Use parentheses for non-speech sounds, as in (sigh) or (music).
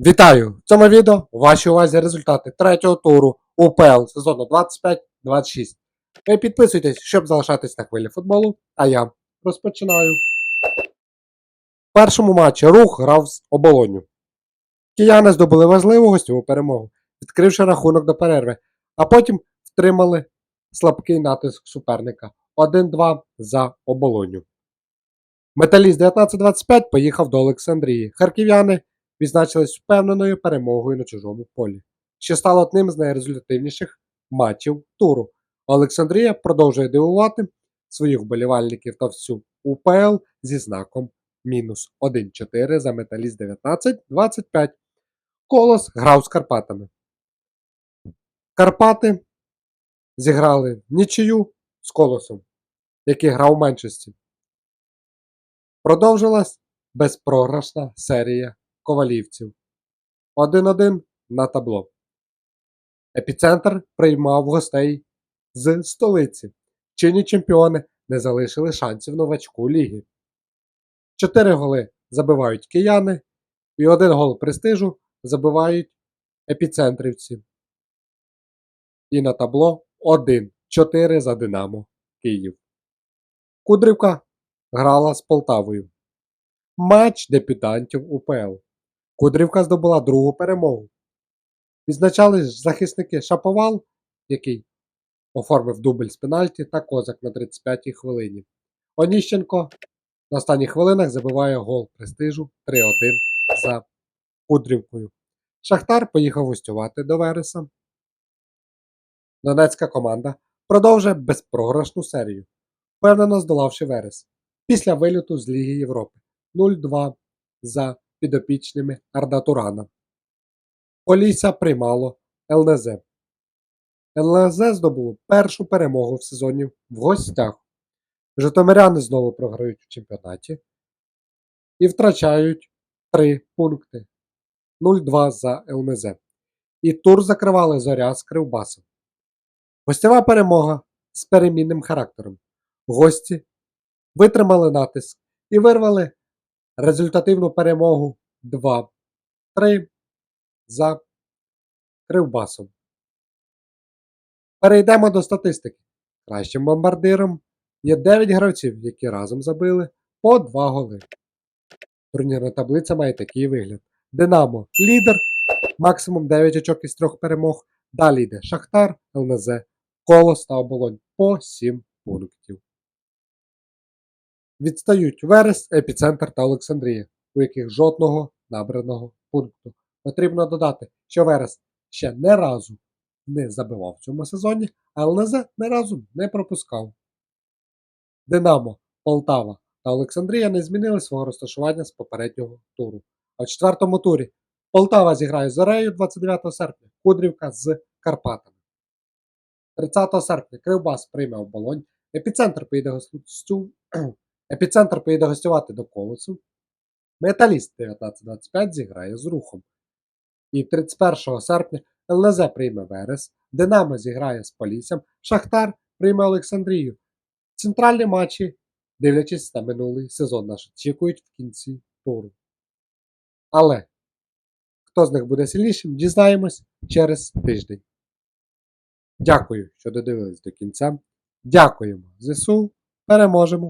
Вітаю! В цьому відео у вашій увазі результати третього туру УПЛ сезону 25-26. Ви підписуйтесь, щоб залишатись на хвилі футболу, а я розпочинаю. В першому матчі рух грав з оболонню. Кияни здобули важливу гостьову перемогу, відкривши рахунок до перерви, а потім втримали слабкий натиск суперника 1-2 за оболоню. Металіст 19-25 поїхав до Олександрії. Харків'яни відзначились впевненою перемогою на чужому полі, що стало одним з найрезультативніших матчів туру. Олександрія продовжує дивувати своїх вболівальників та всю УПЛ зі знаком мінус 1-4 за металіст 19-25. Колос грав з Карпатами. Карпати зіграли нічию з Колосом, який грав у меншості. Продовжилась безпрограшна серія ковалівців. 1-1 на табло. Епіцентр приймав гостей з столиці. Чинні чемпіони не залишили шансів новачку ліги. Чотири голи забивають кияни, і один гол престижу забивають епіцентрівці. І на табло 1-4 за Динамо Київ. Кудрівка грала з Полтавою. Матч дебютантів УПЛ. Кудрівка здобула другу перемогу. Відзначались захисники Шаповал, який оформив дубль з пенальті, та Козак на 35-й хвилині. Оніщенко на останніх хвилинах забиває гол престижу 3-1 за Кудрівкою. Шахтар поїхав гостювати до Вереса. Донецька команда продовжує безпрограшну серію, впевнено здолавши Верес після виліту з Ліги Європи 0-2 за підопічними Арда Турана. Приймало ЛНЗ. ЛНЗ здобуло першу перемогу в сезоні в гостях. Житомиряни знову програють в чемпіонаті і втрачають 3 пункти 0-2 за ЛНЗ. І тур закривали зоря з Кривбасом. Гостєва перемога з перемінним характером. Гості витримали натиск і вирвали результативну перемогу 2-3 за Кривбасом. Перейдемо до статистики. Кращим бомбардиром є 9 гравців, які разом забили по 2 голи. Турнірна таблиця має такий вигляд: Динамо лідер, максимум 9 очок із 3 перемог. Далі йде Шахтар, ЛНЗ, Колос та Оболонь по 7 пунктів. Відстають Верес, Епіцентр та Олександрія, у яких жодного набраного пункту. Потрібно додати, що Верес ще не разу не забивав в цьому сезоні, а ЛНЗ не разу не пропускав. Динамо, Полтава та Олександрія не змінили свого розташування з попереднього туру. А в четвертому турі Полтава зіграє з Орею 29 серпня, Кудрівка з Карпатами. 30 серпня Кривбас прийме оболонь, епіцентр поїде гостю (clears throat) Епіцентр поїде гостювати до колесу. Металіст 1925 зіграє з рухом. І 31 серпня ЛНЗ прийме Верес, Динамо зіграє з Поліссям, Шахтар прийме Олександрію. Центральні матчі, дивлячись на минулий сезон, нас очікують в кінці туру. Але хто з них буде сильнішим, дізнаємось через тиждень. Дякую, що додивились до кінця. Дякуємо ЗСУ. Переможемо!